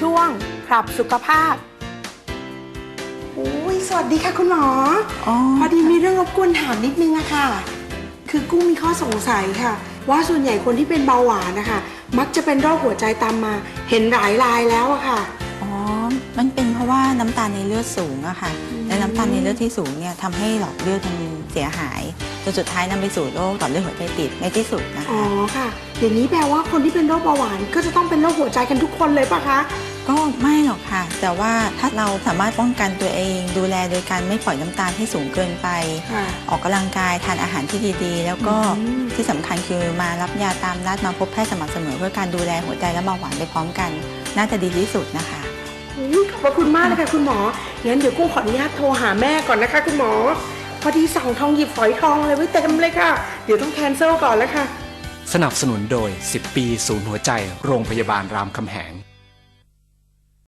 ช่วงปรับสุขภาพอุ้ยสวัสดีค่ะคุณหมออ๋อพอดีมีเรื่องรบกวนถามนิดนึงอะค่ะคือกุ้งมีข้อสงสัยค่ะ ว่าส่วนใหญ่คนที่เป็นเบาหวานนะคะ มักจะเป็นโรคหัวใจตามมา เห็นหลายรายแล้วอะค่ะอ๋อ มันเป็นเพราะว่าน้ำตาลในเลือดสูงอะค่ะอืมและน้ำตาลในเลือดที่สูงเนี่ยทำให้หลอดเลือดมันเสียหายจนสุดท้ายนำไปสู่โรคหลอดเลือดหัวใจตีบในที่สุดนะอ๋อคะค่ะอย่างนี้แปลว่าคนที่เป็นโรคเบาหวานก็จะต้องเป็นโรคหัวใจกันทุกคนเลยปะคะก็ไม่หรอกค่ะ แต่ว่าถ้าเราสามารถป้องกันตัวเอง ดูแลโดยการไม่ปล่อยน้ำตาลให้สูงเกินไปค่ะออกกำลังกายทานอาหารที่ดีๆ แล้วก็อืมที่สำคัญคือมารับยาตามนัดมาพบแพทย์สม่ำเสมอเพื่อการดูแลหัวใจและเบาหวานไปพร้อมกัน น่าจะดีที่สุดนะคะ อุ๊ยขอบพระคุณมากเลยค่ะคุณหมอ งั้นเดี๋ยวกุ้งขออนุญาตโทรหาแม่ก่อนนะคะ คุณหมอ พอดีสั่งทองหยิบฝอยทองอะไรไว้เต็มเลยค่ะ เดี๋ยวต้องแคนเซิลก่อนแล้วค่ะ สนับสนุนโดย 10 ปีศูนย์หัวใจ โรงพยาบาลรามคำแหง